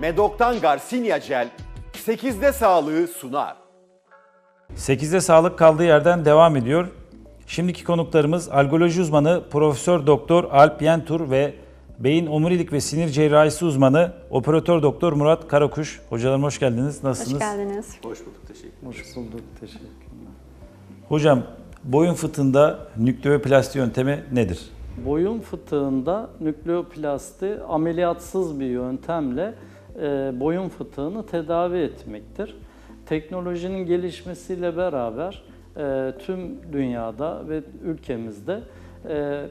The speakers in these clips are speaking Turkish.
Medok'tan Garcinia Gel 8'de sağlığı sunar. 8'de sağlık kaldığı yerden devam ediyor. Şimdiki konuklarımız algoloji uzmanı Profesör Doktor Alp Yentur ve beyin omurilik ve sinir cerrahisi uzmanı Operatör Doktor Murat Karakuş. Hocalarım hoş geldiniz. Nasılsınız? Hoş geldiniz. Hoş bulduk, teşekkür Hoş bulduk, teşekkürler. Hocam boyun fıtığında nükleoplasti yöntemi nedir? Boyun fıtığında nükleoplasti ameliyatsız bir yöntemle boyun fıtığını tedavi etmektir. Teknolojinin gelişmesiyle beraber e, tüm dünyada ve ülkemizde e,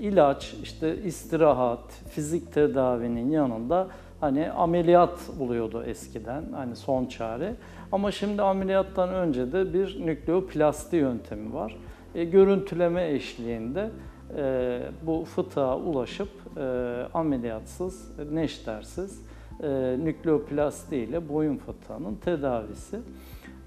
ilaç, işte istirahat, fizik tedavinin yanında hani ameliyat buluyordu eskiden hani son çare. Ama şimdi ameliyattan önce de bir nükleoplasti yöntemi var. E, görüntüleme eşliğinde e, bu fıtığa ulaşıp e, ameliyatsız, neştersiz e, nükleoplasti ile boyun fıtığının tedavisi.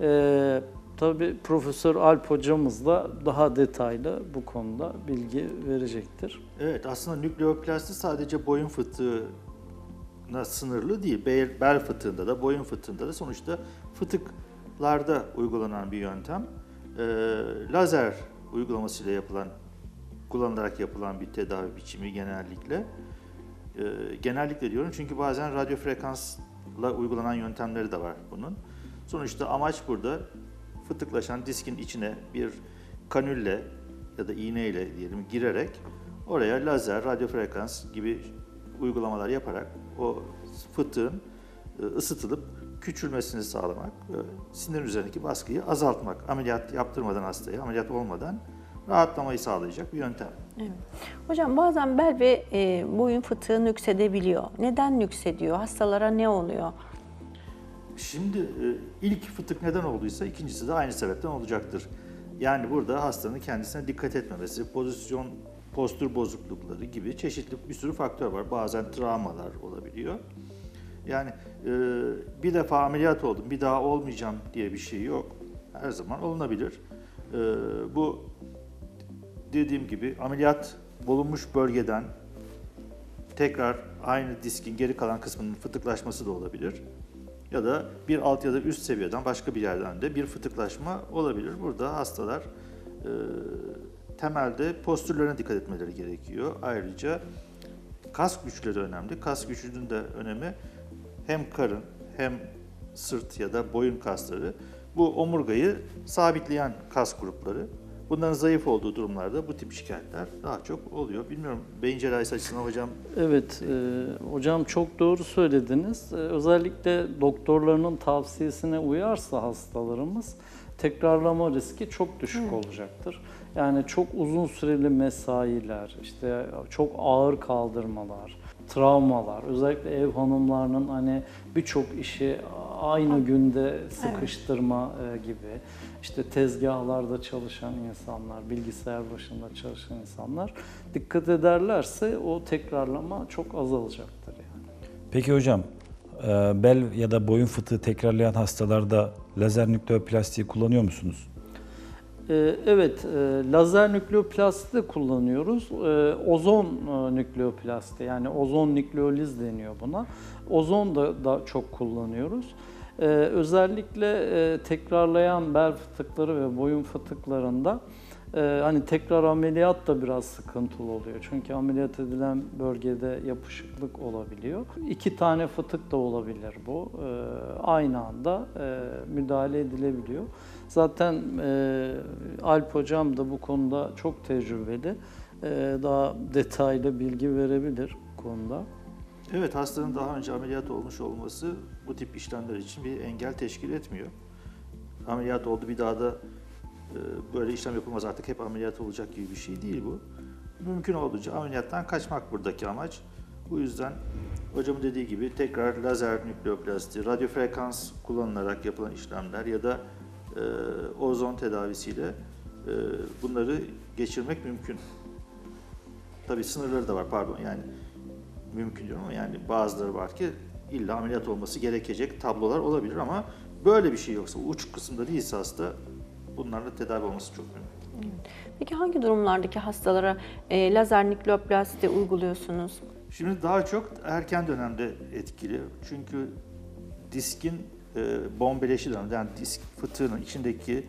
E, Tabii Profesör Alp hocamız da daha detaylı bu konuda bilgi verecektir. Evet, aslında nükleoplasti sadece boyun fıtığına sınırlı değil. Bel, bel fıtığında da, boyun fıtığında da sonuçta fıtıklarda uygulanan bir yöntem. Ee, lazer uygulamasıyla yapılan, kullanılarak yapılan bir tedavi biçimi genellikle. Ee, genellikle diyorum çünkü bazen radyo frekansla uygulanan yöntemleri de var bunun. Sonuçta amaç burada fıtıklaşan diskin içine bir kanülle ya da iğneyle diyelim girerek oraya lazer, radyo frekans gibi uygulamalar yaparak o fıtığın e, ısıtılıp küçülmesini sağlamak ve sinir üzerindeki baskıyı azaltmak. Ameliyat yaptırmadan hastaya, ameliyat olmadan rahatlamayı sağlayacak bir yöntem. Evet. Hocam bazen bel ve e, boyun fıtığı nüksedebiliyor. Neden nüksediyor? Hastalara ne oluyor? Şimdi e, ilk fıtık neden olduysa ikincisi de aynı sebepten olacaktır. Yani burada hastanın kendisine dikkat etmemesi, pozisyon, postür bozuklukları gibi çeşitli bir sürü faktör var. Bazen travmalar olabiliyor. Yani e, bir defa ameliyat oldum, bir daha olmayacağım diye bir şey yok. Her zaman olunabilir. E, bu dediğim gibi ameliyat bulunmuş bölgeden tekrar aynı diskin geri kalan kısmının fıtıklaşması da olabilir. Ya da bir alt ya da üst seviyeden başka bir yerden de bir fıtıklaşma olabilir. Burada hastalar e, temelde postürlerine dikkat etmeleri gerekiyor. Ayrıca kas güçleri önemli. Kas gücünün de önemi hem karın hem sırt ya da boyun kasları bu omurgayı sabitleyen kas grupları. Bunların zayıf olduğu durumlarda bu tip şikayetler daha çok oluyor. Bilmiyorum beyin cerrahisi açısından hocam Evet, e, hocam çok doğru söylediniz. E, özellikle doktorlarının tavsiyesine uyarsa hastalarımız tekrarlama riski çok düşük olacaktır. Yani çok uzun süreli mesailer, işte çok ağır kaldırmalar, travmalar, özellikle ev hanımlarının hani birçok işi aynı günde sıkıştırma e, gibi, işte tezgahlarda çalışan insanlar, bilgisayar başında çalışan insanlar dikkat ederlerse o tekrarlama çok azalacaktır yani. Peki hocam e, bel ya da boyun fıtığı tekrarlayan hastalarda lazer nükleoplastiği kullanıyor musunuz? Ee, Evet, e, lazer nükleoplasti de kullanıyoruz. Ozon e, nükleoplasti yani ozon nükleoliz deniyor buna. Ozon da, da çok kullanıyoruz. Ee, Özellikle e, tekrarlayan bel fıtıkları ve boyun fıtıklarında e, hani tekrar ameliyat da biraz sıkıntılı oluyor. Çünkü ameliyat edilen bölgede yapışıklık olabiliyor. İki tane fıtık da olabilir bu. Ee, Aynı anda e, müdahale edilebiliyor. Zaten e, Alp Hocam da bu konuda çok tecrübeli. E, daha detaylı bilgi verebilir konuda. Evet, hastanın daha önce ameliyat olmuş olması bu tip işlemler için bir engel teşkil etmiyor. Ameliyat oldu bir daha da e, böyle işlem yapılmaz artık hep ameliyat olacak gibi bir şey değil bu. Mümkün olduğunca ameliyattan kaçmak buradaki amaç. Bu yüzden hocamın dediği gibi tekrar lazer nükleoplasti, radyo frekans kullanılarak yapılan işlemler ya da e, ozon tedavisiyle e, bunları geçirmek mümkün. Tabii sınırları da var pardon yani mümkün diyorum ama yani bazıları var ki illa ameliyat olması gerekecek tablolar olabilir ama böyle bir şey yoksa uç kısımda değilse hasta bunlarla tedavi olması çok mümkün. Peki hangi durumlardaki hastalara e, lazer nükleoplasti uyguluyorsunuz? Şimdi daha çok erken dönemde etkili. Çünkü diskin e, bombeleşi dönemde, yani disk fıtığının içindeki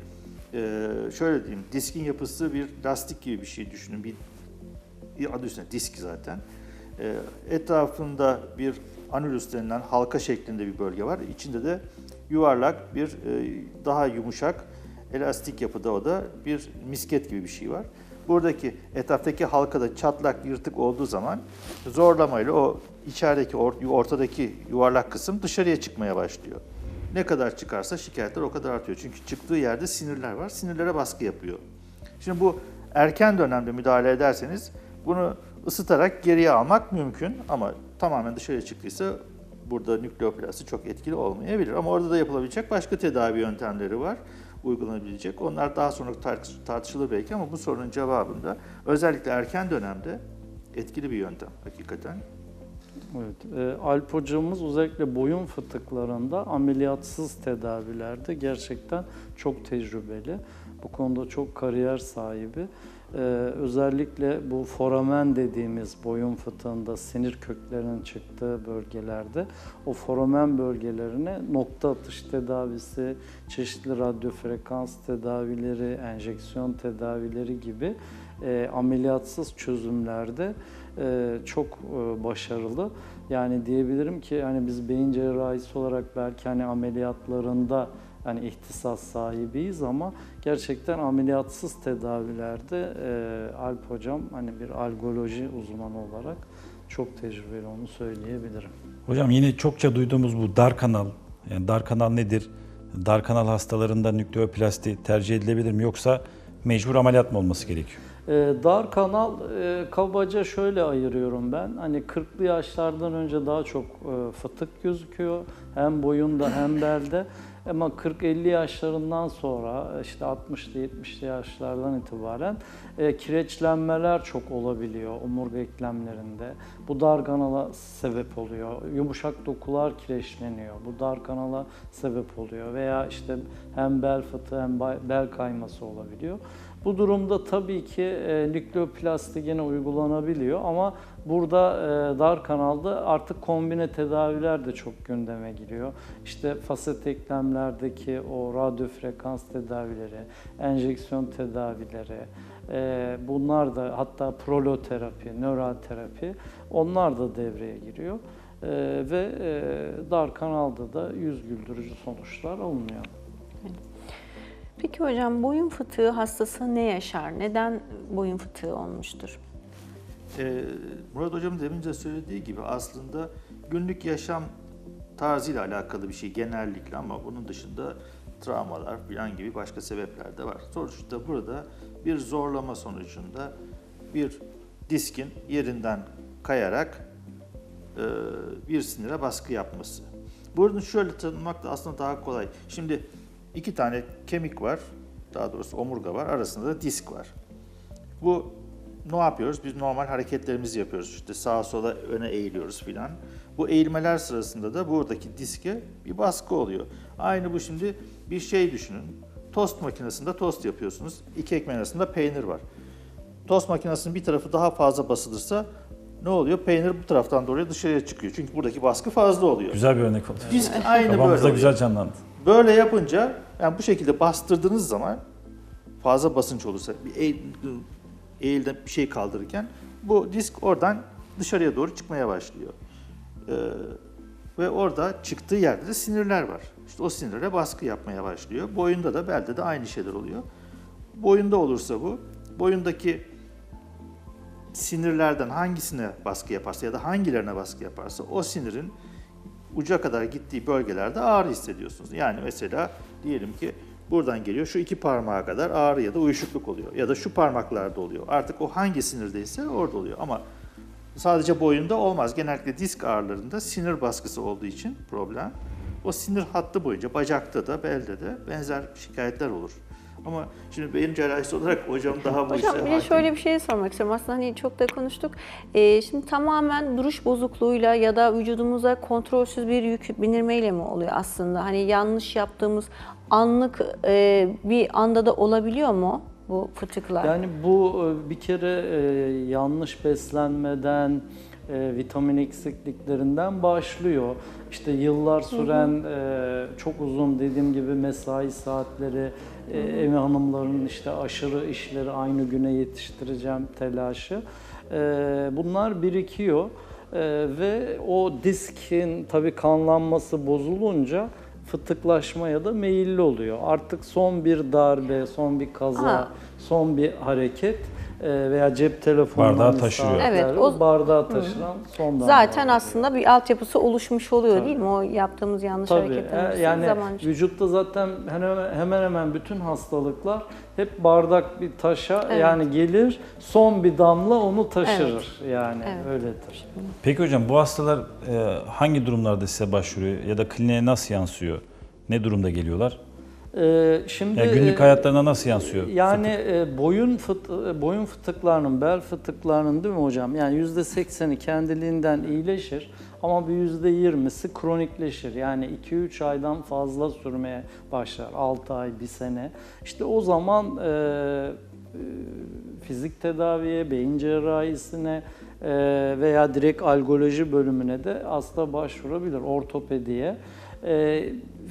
e, şöyle diyeyim, diskin yapısı bir lastik gibi bir şey düşünün. Bir, bir adı üstünde disk zaten. E, etrafında bir anülüs denilen halka şeklinde bir bölge var. İçinde de yuvarlak bir e, daha yumuşak elastik yapıda o da bir misket gibi bir şey var. Buradaki etraftaki halkada çatlak, yırtık olduğu zaman zorlamayla o içerideki or- ortadaki yuvarlak kısım dışarıya çıkmaya başlıyor. Ne kadar çıkarsa şikayetler o kadar artıyor. Çünkü çıktığı yerde sinirler var. Sinirlere baskı yapıyor. Şimdi bu erken dönemde müdahale ederseniz bunu ısıtarak geriye almak mümkün ama tamamen dışarıya çıktıysa burada nükleoplasti çok etkili olmayabilir. Ama orada da yapılabilecek başka tedavi yöntemleri var uygulanabilecek. Onlar daha sonra tartış- tartışılır belki ama bu sorunun cevabında özellikle erken dönemde etkili bir yöntem hakikaten. Evet, e, Alp hocamız özellikle boyun fıtıklarında ameliyatsız tedavilerde gerçekten çok tecrübeli. Bu konuda çok kariyer sahibi. E, özellikle bu foramen dediğimiz boyun fıtığında sinir köklerinin çıktığı bölgelerde o foramen bölgelerine nokta atış tedavisi, çeşitli radyo frekans tedavileri, enjeksiyon tedavileri gibi e, ameliyatsız çözümlerde e, çok e, başarılı. Yani diyebilirim ki hani biz beyin cerrahisi olarak belki hani ameliyatlarında hani ihtisas sahibiyiz ama gerçekten ameliyatsız tedavilerde e, Alp hocam hani bir algoloji uzmanı olarak çok tecrübeli onu söyleyebilirim. Hocam yine çokça duyduğumuz bu dar kanal. Yani dar kanal nedir? Dar kanal hastalarında nükleoplasti tercih edilebilir mi yoksa mecbur ameliyat mı olması gerekiyor? Ee, dar kanal e, kabaca şöyle ayırıyorum ben. Hani 40'lı yaşlardan önce daha çok e, fıtık gözüküyor. Hem boyunda hem belde. Ama 40-50 yaşlarından sonra işte 60'lı 70'li yaşlardan itibaren e, kireçlenmeler çok olabiliyor omurga eklemlerinde. Bu dar kanala sebep oluyor. Yumuşak dokular kireçleniyor. Bu dar kanala sebep oluyor. Veya işte hem bel fıtığı hem bel kayması olabiliyor. Bu durumda tabii ki e, nükleoplasti gene uygulanabiliyor ama burada e, dar kanalda artık kombine tedaviler de çok gündeme giriyor. İşte faset eklemlerdeki o radyo frekans tedavileri, enjeksiyon tedavileri, e, bunlar da hatta proloterapi, nöral terapi onlar da devreye giriyor. E, ve e, dar kanalda da yüz güldürücü sonuçlar alınıyor. Peki hocam boyun fıtığı hastası ne yaşar? Neden boyun fıtığı olmuştur? Ee, Murat Hocam demin de söylediği gibi aslında günlük yaşam tarzıyla alakalı bir şey genellikle ama bunun dışında travmalar falan gibi başka sebepler de var. Sonuçta burada bir zorlama sonucunda bir diskin yerinden kayarak e, bir sinire baskı yapması. Bunu şöyle tanımlamak da aslında daha kolay. Şimdi iki tane kemik var, daha doğrusu omurga var, arasında da disk var. Bu ne yapıyoruz? Biz normal hareketlerimizi yapıyoruz. İşte sağa sola öne eğiliyoruz filan. Bu eğilmeler sırasında da buradaki diske bir baskı oluyor. Aynı bu şimdi bir şey düşünün. Tost makinesinde tost yapıyorsunuz. İki ekmeğin arasında peynir var. Tost makinesinin bir tarafı daha fazla basılırsa ne oluyor? Peynir bu taraftan doğru dışarıya çıkıyor. Çünkü buradaki baskı fazla oluyor. Güzel bir örnek oldu. Disk aynı böyle Kafamızda oluyor. güzel canlandı. Böyle yapınca yani bu şekilde bastırdığınız zaman fazla basınç olursa bir eğ, eğilden bir şey kaldırırken bu disk oradan dışarıya doğru çıkmaya başlıyor. Ee, ve orada çıktığı yerde de sinirler var. İşte o sinirlere baskı yapmaya başlıyor. Boyunda da belde de aynı şeyler oluyor. Boyunda olursa bu, boyundaki sinirlerden hangisine baskı yaparsa ya da hangilerine baskı yaparsa o sinirin uca kadar gittiği bölgelerde ağrı hissediyorsunuz. Yani mesela diyelim ki buradan geliyor şu iki parmağa kadar ağrı ya da uyuşukluk oluyor. Ya da şu parmaklarda oluyor. Artık o hangi sinirdeyse orada oluyor. Ama sadece boyunda olmaz. Genellikle disk ağrılarında sinir baskısı olduğu için problem. O sinir hattı boyunca bacakta da belde de benzer şikayetler olur. Ama şimdi beyin cerrahisi olarak hocam daha bu Hocam işe bir de hakim. şöyle bir şey sormak istiyorum. Aslında hani çok da konuştuk. Ee, şimdi tamamen duruş bozukluğuyla ya da vücudumuza kontrolsüz bir yük binirmeyle mi oluyor aslında? Hani yanlış yaptığımız anlık e, bir anda da olabiliyor mu bu fıtıklar? Yani bu e, bir kere e, yanlış beslenmeden, e, vitamin eksikliklerinden başlıyor. İşte yıllar süren e, çok uzun dediğim gibi mesai saatleri, e, ev hanımlarının işte aşırı işleri aynı güne yetiştireceğim telaşı. E, bunlar birikiyor E, ve o diskin tabii kanlanması bozulunca fıtıklaşmaya da meyilli oluyor. Artık son bir darbe, son bir kaza, Aha. son bir hareket veya cep telefonundan Bardağı saatler, Evet, o- bardağı taşıran son damla Zaten oluyor. aslında bir altyapısı oluşmuş oluyor Tabii. değil mi? O yaptığımız yanlış Tabii. hareketler e, yani zaman vücutta zaten hemen hemen hemen bütün hastalıklar hep bardak bir taşa Evet. yani gelir son bir damla onu taşırır yani Evet. öyledir. Peki hocam bu hastalar e, hangi durumlarda size başvuruyor ya da kliniğe nasıl yansıyor? Ne durumda geliyorlar? Ee, şimdi Yani günlük e, hayatlarına nasıl yansıyor? Yani e, boyun fıt e, boyun fıtıklarının, bel fıtıklarının değil mi hocam? Yani yüzde sekseni kendiliğinden iyileşir ama bir yüzde yirmisi kronikleşir. Yani 2-3 aydan fazla sürmeye başlar. 6 ay, 1 sene. İşte o zaman e, e, fizik tedaviye, beyin cerrahisine e, veya direkt algoloji bölümüne de hasta başvurabilir, ortopediye. E,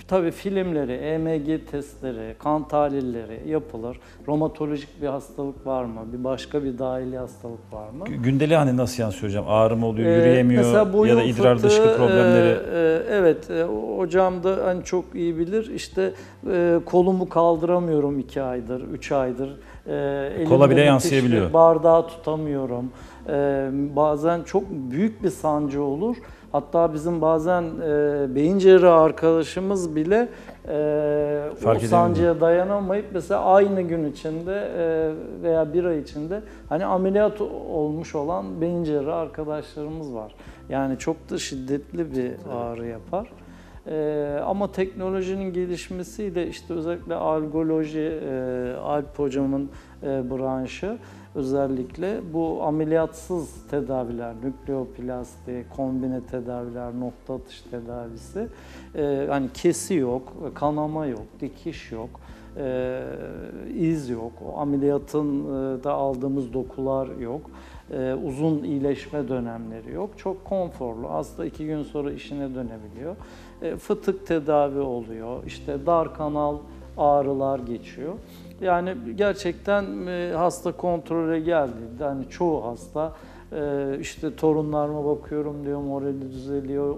tabii filmleri, EMG testleri, kan tahlilleri yapılır. Romatolojik bir hastalık var mı? Bir başka bir dahili hastalık var mı? Gü- Gündeliğe hani nasıl yansıyor hocam? Ağrı mı oluyor, Ee, yürüyemiyor boyun ya da idrar fıtığı, problemleri? e, e, evet, e, hocam da hani çok iyi bilir. İşte e, kolumu kaldıramıyorum iki aydır, üç aydır. E, Kola bile yansıyabiliyor. Bardağı tutamıyorum. E, bazen çok büyük bir sancı olur. Hatta bizim bazen e, beyin cerrahı arkadaşımız bile e, o Fark edemiyor. sancıya dayanamayıp mesela aynı gün içinde e, veya bir ay içinde hani ameliyat olmuş olan beyin cerrahı arkadaşlarımız var. Yani çok da şiddetli bir ağrı yapar. E, ama teknolojinin gelişmesiyle işte özellikle algoloji, e, Alp hocamın e, branşı özellikle bu ameliyatsız tedaviler, nükleoplasti, kombine tedaviler, nokta atış tedavisi, e, hani kesi yok, kanama yok, dikiş yok, e, iz yok, o ameliyatın e, da aldığımız dokular yok, e, uzun iyileşme dönemleri yok, çok konforlu, hasta iki gün sonra işine dönebiliyor. E, fıtık tedavi oluyor, işte dar kanal ağrılar geçiyor. Yani gerçekten e, hasta kontrole geldiğinde hani çoğu hasta e, işte torunlarıma bakıyorum diyor, morali düzeliyor,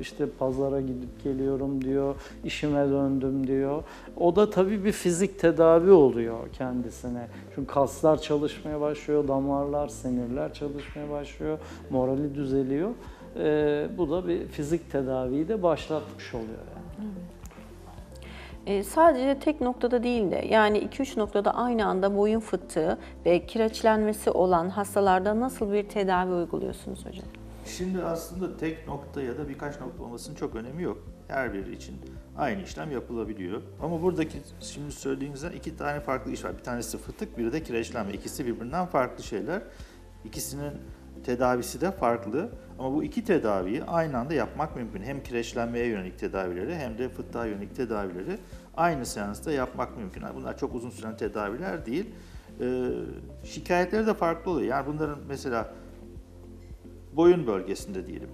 işte pazara gidip geliyorum diyor, işime döndüm diyor. O da tabii bir fizik tedavi oluyor kendisine. Çünkü kaslar çalışmaya başlıyor, damarlar, sinirler çalışmaya başlıyor, morali düzeliyor. E, bu da bir fizik tedaviyi de başlatmış oluyor yani. E, sadece tek noktada değil de yani 2-3 noktada aynı anda boyun fıtığı ve kireçlenmesi olan hastalarda nasıl bir tedavi uyguluyorsunuz hocam? Şimdi aslında tek nokta ya da birkaç nokta olmasının çok önemi yok. Her biri için aynı işlem yapılabiliyor. Ama buradaki şimdi söylediğinizden iki tane farklı iş var. Bir tanesi fıtık, biri de kireçlenme. İkisi birbirinden farklı şeyler. İkisinin tedavisi de farklı. Ama bu iki tedaviyi aynı anda yapmak mümkün. Hem kireçlenmeye yönelik tedavileri hem de fıtığa yönelik tedavileri aynı seansta yapmak mümkün. Bunlar çok uzun süren tedaviler değil. Ee, şikayetleri de farklı oluyor. Yani bunların mesela boyun bölgesinde diyelim.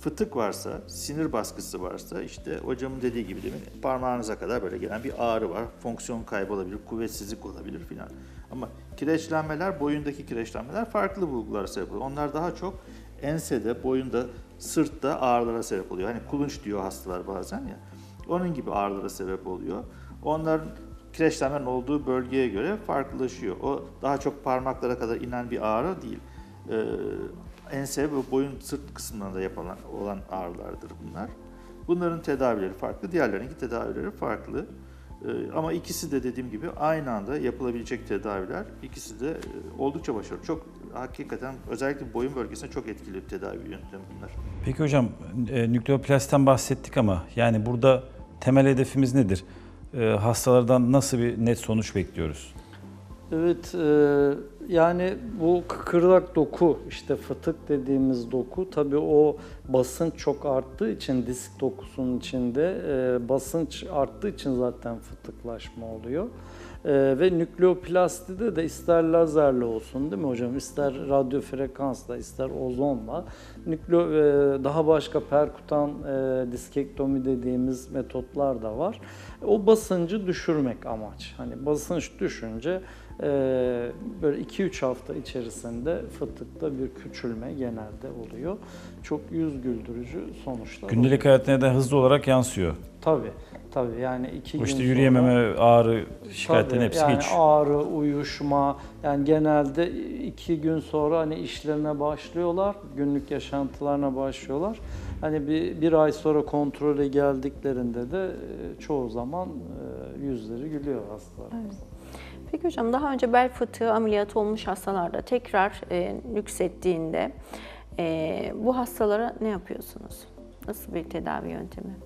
Fıtık varsa, sinir baskısı varsa işte hocamın dediği gibi demin parmağınıza kadar böyle gelen bir ağrı var. Fonksiyon kaybı olabilir, kuvvetsizlik olabilir filan. Ama kireçlenmeler, boyundaki kireçlenmeler farklı bulgulara sebep oluyor. Onlar daha çok ensede, boyunda, sırtta ağrılara sebep oluyor. Hani kulunç diyor hastalar bazen ya. Onun gibi ağrılara sebep oluyor. Onların kireçlenmenin olduğu bölgeye göre farklılaşıyor. O daha çok parmaklara kadar inen bir ağrı değil. Ee, ense ve boyun sırt kısımlarında yapılan olan ağrılardır bunlar. Bunların tedavileri farklı, diğerlerinki tedavileri farklı. Ee, ama ikisi de dediğim gibi aynı anda yapılabilecek tedaviler. İkisi de e, oldukça başarılı. Çok hakikaten özellikle boyun bölgesine çok etkili bir tedavi yöntemi bunlar. Peki hocam e, nükleoplastten bahsettik ama yani burada temel hedefimiz nedir? E, hastalardan nasıl bir net sonuç bekliyoruz? Evet, e, yani bu kıkırdak doku, işte fıtık dediğimiz doku, tabii o basınç çok arttığı için disk dokusunun içinde e, basınç arttığı için zaten fıtıklaşma oluyor. Ee, ve nükleoplastide de ister lazerle olsun değil mi hocam? İster radyo frekansla, ister ozonla. Nükle e, daha başka perkutan e, diskektomi dediğimiz metotlar da var. O basıncı düşürmek amaç. Hani basınç düşünce böyle 2-3 hafta içerisinde fıtıkta bir küçülme genelde oluyor. Çok yüz güldürücü sonuçlar oluyor. Gündelik hayatına da hızlı olarak yansıyor. Tabii. Tabii yani iki gün işte sonra- yürüyememe, ağrı, şikayetlerin hepsi yani geçiyor. ağrı, uyuşma yani genelde iki gün sonra hani işlerine başlıyorlar, günlük yaşantılarına başlıyorlar. Hani bir, bir ay sonra kontrole geldiklerinde de e, çoğu zaman e, yüzleri gülüyor hastalarımızın. Peki hocam daha önce bel fıtığı ameliyatı olmuş hastalarda tekrar e, nüksettiğinde e, bu hastalara ne yapıyorsunuz? Nasıl bir tedavi yöntemi?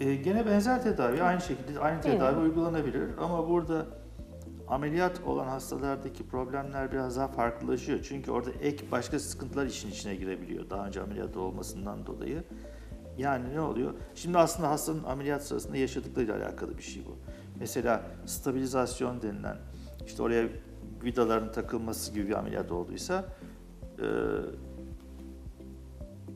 E, gene benzer tedavi, aynı şekilde aynı tedavi mi? uygulanabilir ama burada ameliyat olan hastalardaki problemler biraz daha farklılaşıyor. Çünkü orada ek başka sıkıntılar işin içine girebiliyor daha önce ameliyat olmasından dolayı. Yani ne oluyor? Şimdi aslında hastanın ameliyat sırasında yaşadıklarıyla alakalı bir şey bu. Mesela stabilizasyon denilen, işte oraya vidaların takılması gibi bir ameliyat olduysa, e,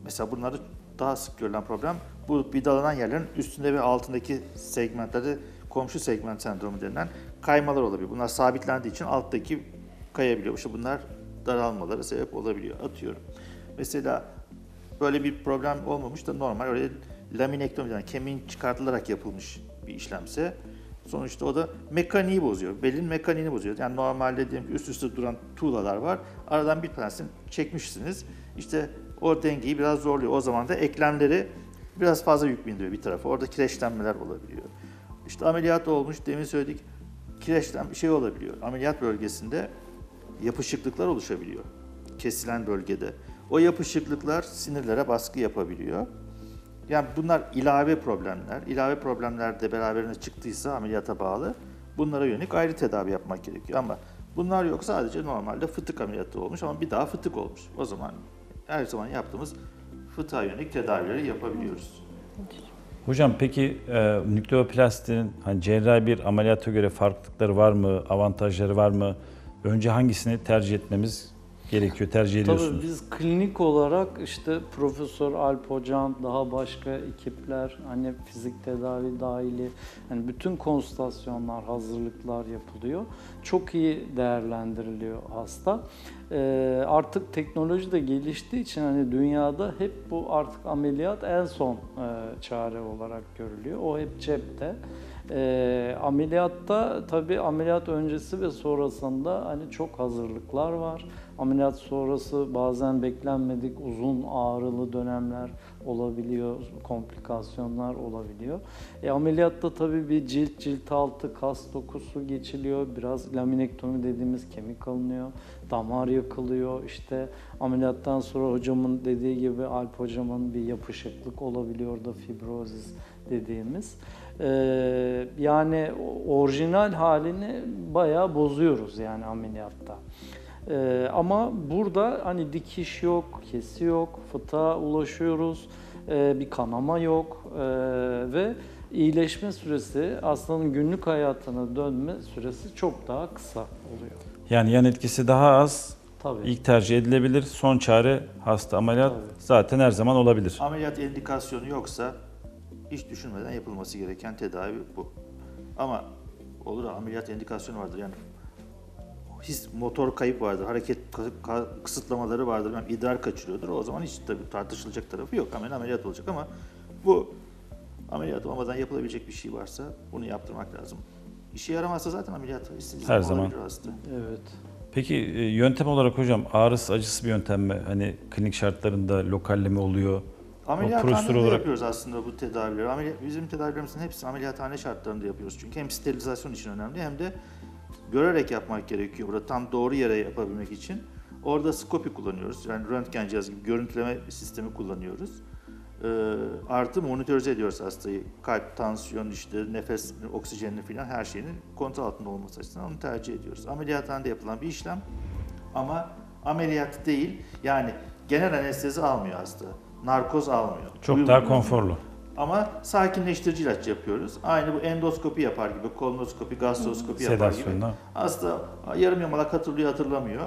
mesela bunları daha sık görülen problem bu vidalanan yerlerin üstünde ve altındaki segmentlerde komşu segment sendromu denilen kaymalar olabiliyor. Bunlar sabitlendiği için alttaki kayabiliyor. İşte bunlar daralmalara sebep olabiliyor. Atıyorum. Mesela böyle bir problem olmamış da normal oraya laminektomi denen kemiğin çıkartılarak yapılmış bir işlemse sonuçta o da mekaniği bozuyor. Belin mekaniğini bozuyor. Yani normalde diyelim ki üst üste duran tuğlalar var. Aradan bir tanesini çekmişsiniz. İşte o dengeyi biraz zorluyor. O zaman da eklemleri biraz fazla yük bindiriyor bir tarafa. Orada kireçlenmeler olabiliyor. İşte ameliyat olmuş, demin söyledik. Kireçlen bir şey olabiliyor. Ameliyat bölgesinde yapışıklıklar oluşabiliyor. Kesilen bölgede. O yapışıklıklar sinirlere baskı yapabiliyor. Yani bunlar ilave problemler. İlave problemler de beraberine çıktıysa ameliyata bağlı bunlara yönelik ayrı tedavi yapmak gerekiyor. Ama bunlar yok sadece normalde fıtık ameliyatı olmuş ama bir daha fıtık olmuş. O zaman her zaman yaptığımız fıtığa yönelik tedavileri yapabiliyoruz. Hocam peki e, nükleoplastinin hani cerrahi bir ameliyata göre farklılıkları var mı, avantajları var mı? Önce hangisini tercih etmemiz gerekiyor, tercih ediyorsunuz? Tabii biz klinik olarak işte Profesör Alp Hocam, daha başka ekipler, hani fizik tedavi dahili, hani bütün konsültasyonlar, hazırlıklar yapılıyor. Çok iyi değerlendiriliyor hasta. Ee, artık teknoloji de geliştiği için hani dünyada hep bu artık ameliyat en son e, çare olarak görülüyor. O hep cepte. Ee, ameliyatta tabii ameliyat öncesi ve sonrasında hani çok hazırlıklar var. Ameliyat sonrası bazen beklenmedik uzun ağrılı dönemler olabiliyor, komplikasyonlar olabiliyor. E, ameliyatta tabii bir cilt cilt altı kas dokusu geçiliyor, biraz laminektomi dediğimiz kemik alınıyor, damar yakılıyor. İşte ameliyattan sonra hocamın dediği gibi Alp hocamın bir yapışıklık olabiliyor da fibrozis dediğimiz. Ee, yani orijinal halini bayağı bozuyoruz yani ameliyatta. Ee, ama burada hani dikiş yok, kesi yok, fıtığa ulaşıyoruz, ee, bir kanama yok ee, ve iyileşme süresi hastanın günlük hayatına dönme süresi çok daha kısa oluyor. Yani yan etkisi daha az, Tabii. ilk tercih edilebilir. Son çare hasta ameliyat Tabii. zaten her zaman olabilir. Ameliyat indikasyonu yoksa hiç düşünmeden yapılması gereken tedavi bu. Ama olur da ameliyat indikasyonu vardır yani his motor kayıp vardır, hareket kısıtlamaları vardır, yani idrar kaçırıyordur. O zaman hiç tabii tartışılacak tarafı yok. Hemen ameliyat olacak ama bu ameliyat olmadan yapılabilecek bir şey varsa bunu yaptırmak lazım. İşe yaramazsa zaten ameliyat istediği Her zaman hasta. Evet. Peki e, yöntem olarak hocam ağrısı acısı bir yöntem mi? Hani klinik şartlarında lokalleme oluyor. Ameliyathanede olarak- yapıyoruz aslında bu tedavileri. Ameliyat, bizim tedavilerimizin hepsini ameliyathane şartlarında yapıyoruz. Çünkü hem sterilizasyon için önemli hem de görerek yapmak gerekiyor. Burada tam doğru yere yapabilmek için. Orada skopi kullanıyoruz. Yani röntgen cihazı gibi görüntüleme sistemi kullanıyoruz. Ee, artı monitörize ediyoruz hastayı. Kalp, tansiyon, işte nefes, oksijenini falan her şeyinin kontrol altında olması açısından onu tercih ediyoruz. Ameliyathanede yapılan bir işlem ama ameliyat değil. Yani genel anestezi almıyor hasta. Narkoz almıyor. Çok Uyum daha konforlu. Ama sakinleştirici ilaç yapıyoruz. Aynı bu endoskopi yapar gibi, kolonoskopi, gastroskopi yapar gibi. Sedasyonda. Hasta yarım yamalak hatırlıyor hatırlamıyor.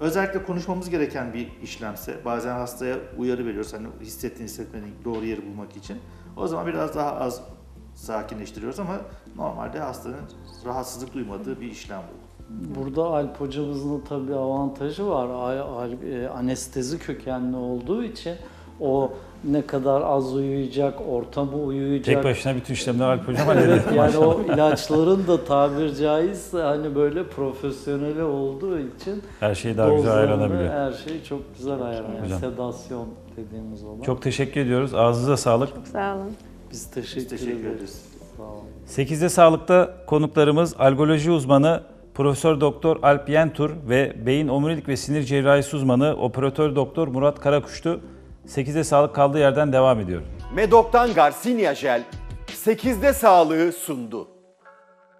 Özellikle konuşmamız gereken bir işlemse, bazen hastaya uyarı veriyoruz hani hissettiğini hissetmediğini doğru yeri bulmak için. O zaman biraz daha az sakinleştiriyoruz ama normalde hastanın rahatsızlık duymadığı bir işlem bu. Burada Alp hocamızın tabii avantajı var. Al- al- e, Anestezi kökenli olduğu için o ne kadar az uyuyacak, ortamı uyuyacak. Tek başına bütün işlemleri Alp Hocam hallediyor. Evet yani o ilaçların da tabir caizse hani böyle profesyoneli olduğu için Her şey daha güzel ayarlanabiliyor. Her şey çok güzel ayarlanıyor. Hocam. Sedasyon dediğimiz olan. Çok teşekkür ediyoruz. Ağzınıza sağlık. Sağ olun. biz teşekkür, Biz teşekkür ederiz. ederiz. Sağ olun. 8'de sağlıkta konuklarımız algoloji uzmanı Profesör Doktor Alp Yentur ve beyin omurilik ve sinir cerrahisi uzmanı Operatör Doktor Murat Karakuş'tu. 8'de sağlık kaldığı yerden devam ediyor. Medok'tan Garcinia Jel 8'de sağlığı sundu.